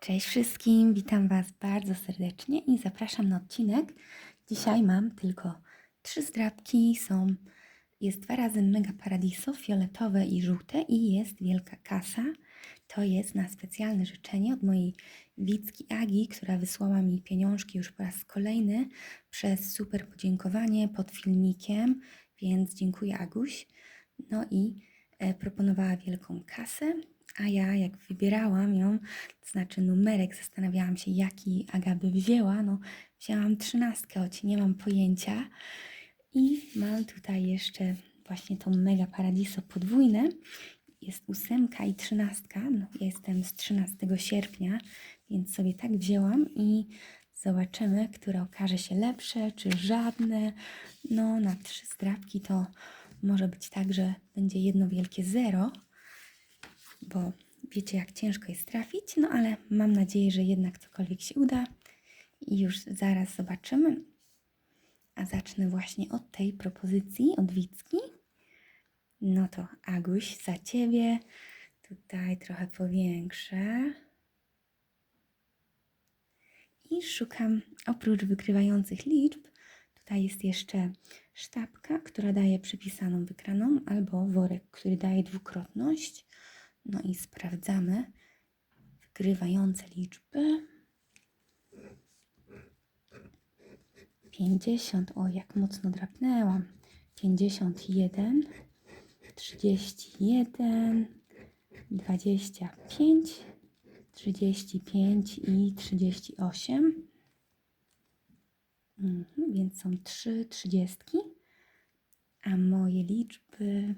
Cześć wszystkim, witam Was bardzo serdecznie i zapraszam na odcinek. Dzisiaj mam tylko trzy zdrabki, są, jest dwa razy Mega Paradiso, fioletowe i żółte i jest wielka kasa. To jest na specjalne życzenie od mojej Wicki Agi, która wysłała mi pieniążki już po raz kolejny przez super podziękowanie pod filmikiem, więc dziękuję Aguś. No i e, proponowała wielką kasę, a ja jak wybierałam ją, to znaczy numerek, zastanawiałam się, jaki Aga by wzięła. No, wzięłam trzynastkę, choć nie mam pojęcia. I mam tutaj jeszcze właśnie tą Mega Paradiso podwójne. Jest ósemka i trzynastka. No, ja jestem z 13 sierpnia, więc sobie tak wzięłam i zobaczymy, które okaże się lepsze, czy żadne. No, na trzy zdrabki to może być tak, że będzie jedno wielkie zero bo wiecie, jak ciężko jest trafić, no ale mam nadzieję, że jednak cokolwiek się uda i już zaraz zobaczymy. A zacznę właśnie od tej propozycji, od Wicki. No to Aguś, za Ciebie. Tutaj trochę powiększę. I szukam oprócz wykrywających liczb. Tutaj jest jeszcze sztabka, która daje przypisaną wykraną, albo worek, który daje dwukrotność. No i sprawdzamy wygrywające liczby. 50, o jak mocno drapnęłam. 51, 31, 25, 35 i 38. Mhm, więc są trzy trzydziestki, a moje liczby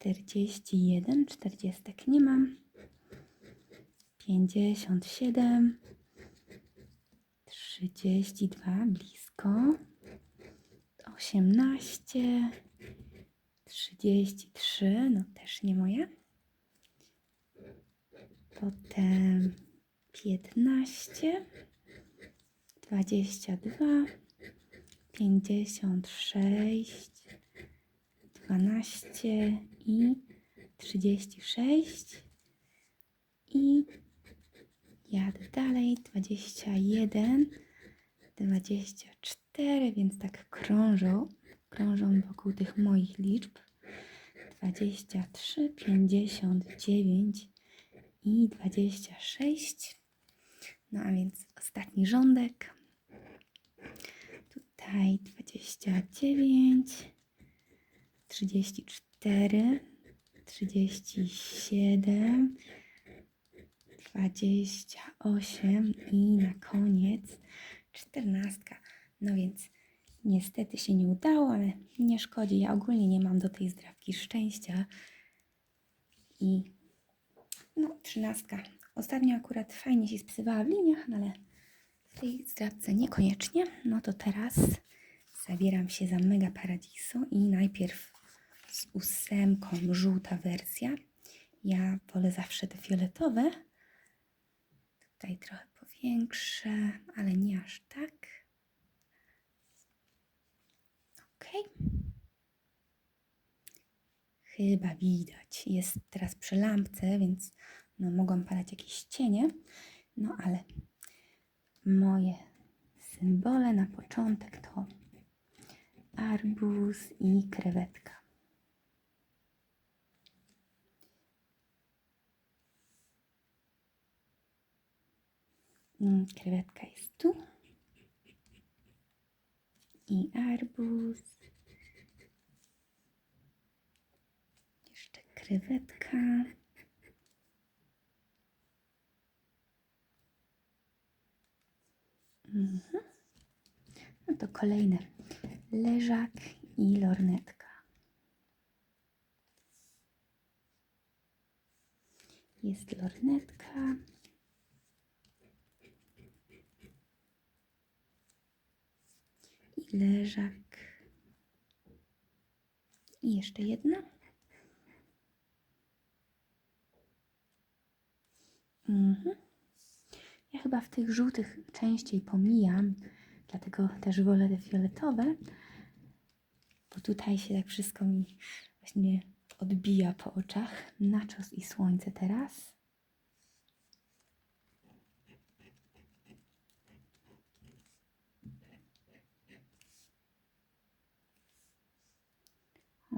41, 40 nie mam. 57, 32 blisko. 18, 33, no też nie moje. Potem 15, 22, 56, 12 i 36 i jadę dalej 21 24 więc tak krążą krążą wokół tych moich liczb. 23 59 i 26 no a więc ostatni rządek. Tutaj 29 34, 37, 28 i na koniec 14. No więc niestety się nie udało, ale nie szkodzi. Ja ogólnie nie mam do tej zdrawki szczęścia. I no, 13. Ostatnio akurat fajnie się spisywała w liniach, no ale w tej zdrawce niekoniecznie. No to teraz zabieram się za Mega Paradiso i najpierw z ósemką, żółta wersja. Ja wolę zawsze te fioletowe. Tutaj trochę powiększę, ale nie aż tak. Ok. Chyba widać. Jest teraz przy lampce, więc no, mogą padać jakieś cienie. No ale moje symbole na początek to arbuz i krewetka. Mm, Krewetka jest tu. I arbuz. Jeszcze krewetka. Mhm. No to kolejne. Leżak i lornetka. Jest lornetka. Leżak. I jeszcze jedna. Mhm. Ja chyba w tych żółtych częściej pomijam, dlatego też wolę te fioletowe, bo tutaj się tak wszystko mi właśnie odbija po oczach. Nachos i słońce teraz.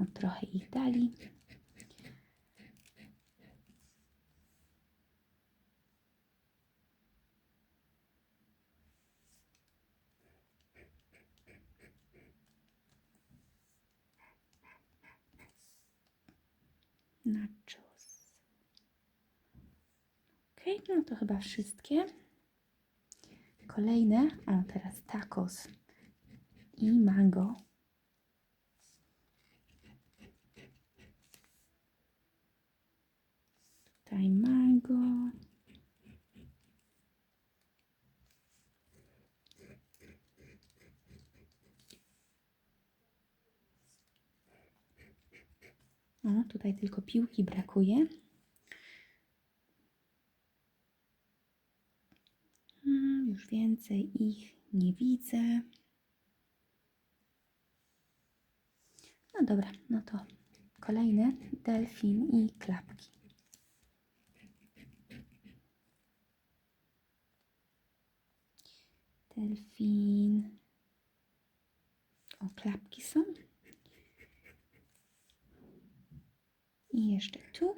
O, trochę ich dali. Ok, no to chyba wszystkie. Kolejne, o teraz tacos i mango. Tutaj mango. O, tutaj tylko piłki brakuje. Już więcej ich nie widzę. No dobra, no to kolejne delfin i klapki. Delfin. O, klapki są. I jeszcze tu.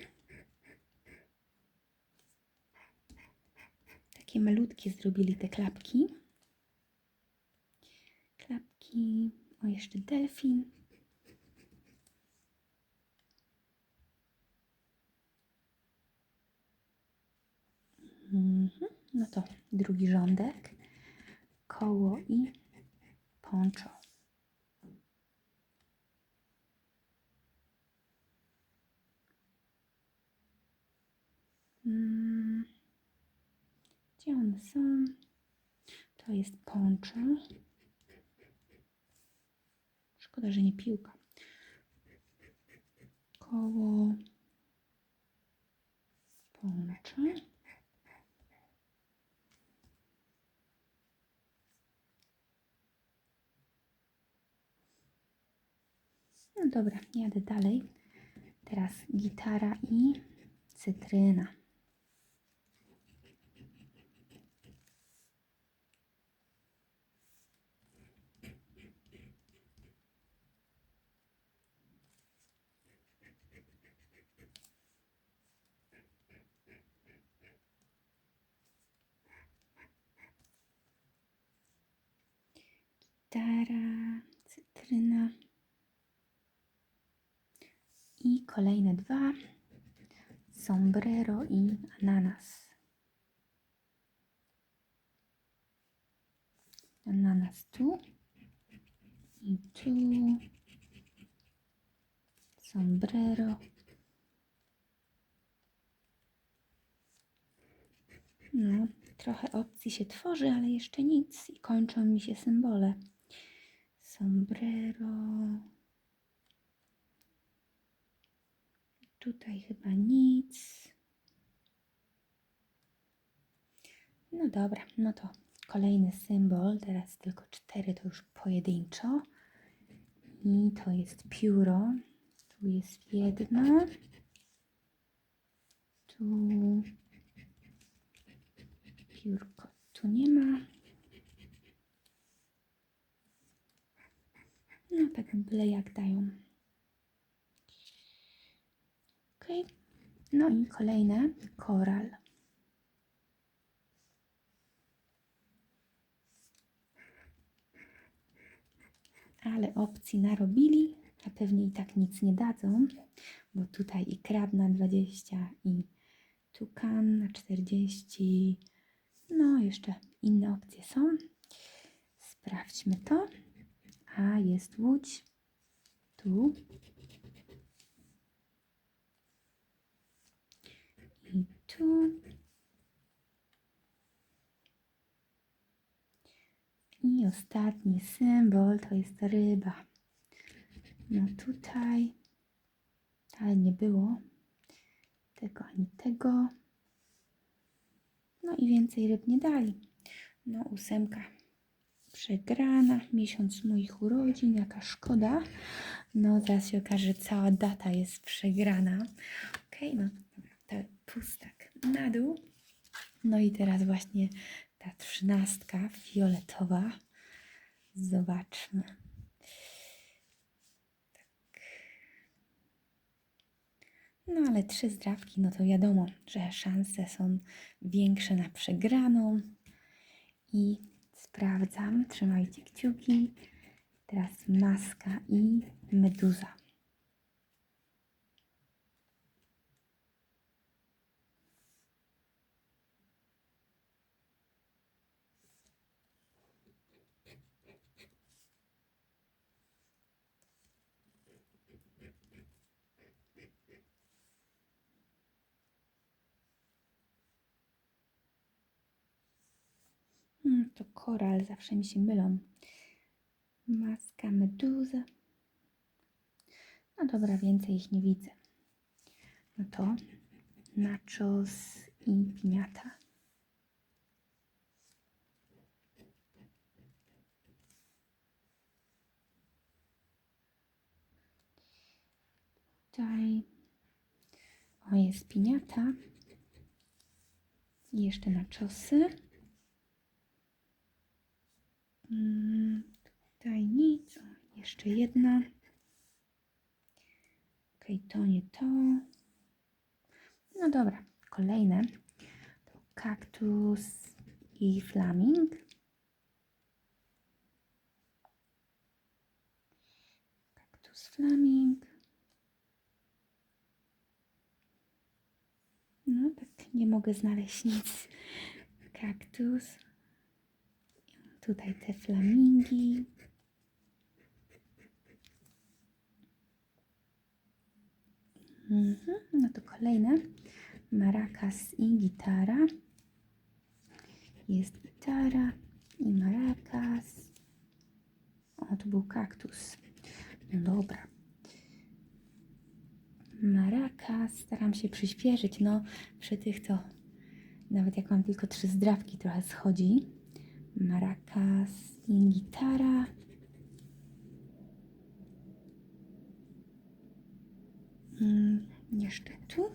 Takie malutkie zrobili te klapki. Klapki. O, jeszcze delfin. Mhm. No to drugi rządek. Koło i poncho. Mm. Gdzie one są? To jest poncho. Szkoda, że nie piłka. Koło poncho. No dobra, jadę dalej. Teraz gitara i cytryna. Gitara, cytryna. I kolejne dwa. Sombrero i ananas. Ananas tu. I tu. Sombrero. No, trochę opcji się tworzy, ale jeszcze nic. I kończą mi się symbole. Sombrero. Tutaj chyba nic. No dobra, no to kolejny symbol. Teraz tylko cztery, to już pojedynczo. I to jest pióro. Tu jest jedno. Tu piórko tu nie ma. No tak byle jak dają. Ok. No i kolejne koral. Ale opcji narobili, a pewnie i tak nic nie dadzą, bo tutaj i krab na 20 i tukan na 40. No, jeszcze inne opcje są. Sprawdźmy to. A jest łódź. Tu. I tu. I ostatni symbol to jest ryba. No tutaj, ale nie było tego ani tego. No i więcej ryb nie dali. No ósemka przegrana. Miesiąc moich urodzin, jaka szkoda. No, zaraz się okaże, że cała data jest przegrana. Okej, no dobra, to pustak na dół. No i teraz właśnie ta trzynastka fioletowa. Zobaczmy. Tak. No ale trzy zdrawki, no to wiadomo, że szanse są większe na przegraną. I sprawdzam, trzymajcie kciuki. Teraz maska i meduza. Hmm, to koral, zawsze mi się mylą. Maska, meduza. No dobra, więcej ich nie widzę. No to nachos i piniata. Tutaj o jest piniata. I jeszcze nachosy. Mm, Tutaj nic. O, Jeszcze jedna. Okej, to nie to. No dobra, kolejne. To kaktus i flaming. Kaktus, flaming. No tak, nie mogę znaleźć nic. Kaktus. Tutaj te flamingi. Mhm, no to kolejne. Maracas i gitara. Jest gitara i maracas. O, to był kaktus. No dobra. Maracas. Staram się przyspieszyć. No, przy tych to nawet jak mam tylko trzy zdrawki, trochę schodzi. Maracas i gitara. Mm, jeszcze tu.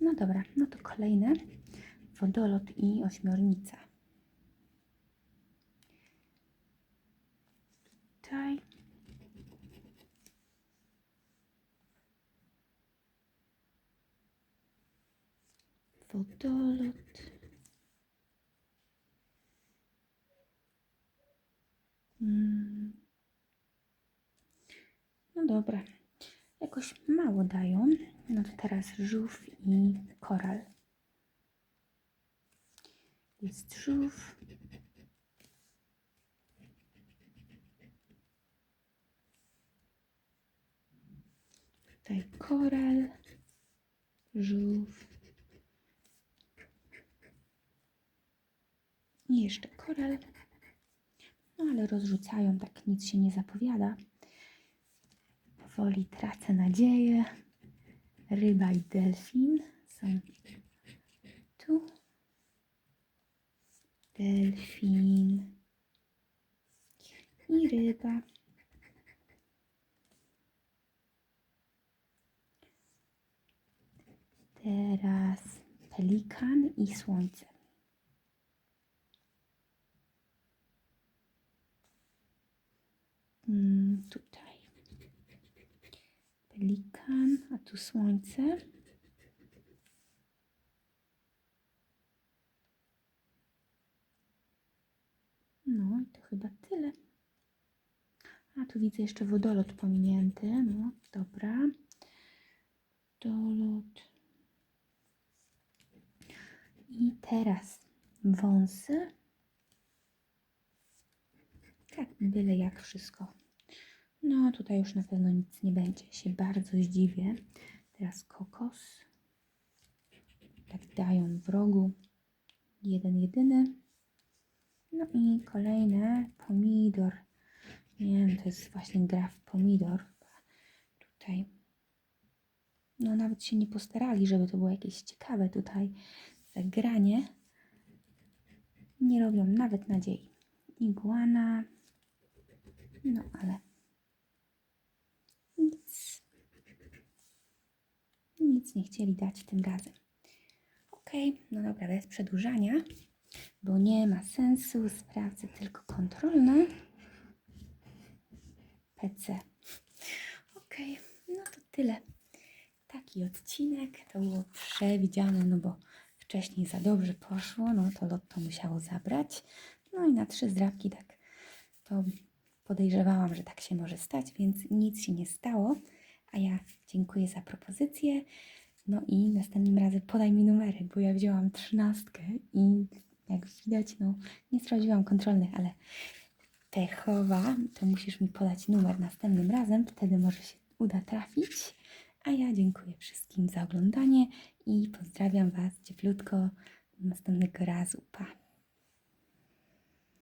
No dobra, no to kolejne. Wodolot i ośmiornica. Tutaj. Wodolot. Mm. No dobra. Jakoś mało dają. No to teraz żółw i koral. Jest żółw. Tutaj koral, żółw. I jeszcze koral. No ale rozrzucają, tak nic się nie zapowiada. Powoli tracę nadzieję. Ryba i delfin są tu. Delfin i ryba. Teraz pelikan i słońce. Mm, tutaj. Pelikan, a tu słońce. No i to chyba tyle. A tu widzę jeszcze wodolot pominięty. No dobra. Wodolot. I teraz wąsy. Tak, byle jak wszystko. No, tutaj już na pewno nic nie będzie. Się bardzo zdziwię. Teraz kokos. Tak dają w rogu. Jeden, jedyny. No i kolejne. Pomidor. Nie wiem, to jest właśnie gra w pomidor. Tutaj. no nawet się nie postarali, żeby to było jakieś ciekawe tutaj zagranie. Nie robią nawet nadziei. Iguana. No ale nic. Nic nie chcieli dać tym razem. Ok, no dobra, bez przedłużania, bo nie ma sensu. Sprawdzę tylko kontrolne. PC. Ok, no to tyle. Taki odcinek to było przewidziane, no bo wcześniej za dobrze poszło, no to lotto musiało zabrać. No i na trzy zdrabki tak to podejrzewałam, że tak się może stać, więc nic się nie stało. A ja dziękuję za propozycję. No i następnym razem podaj mi numery, bo ja wzięłam trzynastkę i jak widać, no nie sprawdziłam kontrolnych, ale pechowa, to musisz mi podać numer następnym razem, wtedy może się uda trafić. A ja dziękuję wszystkim za oglądanie i pozdrawiam Was cieplutko do następnego razu. Pa!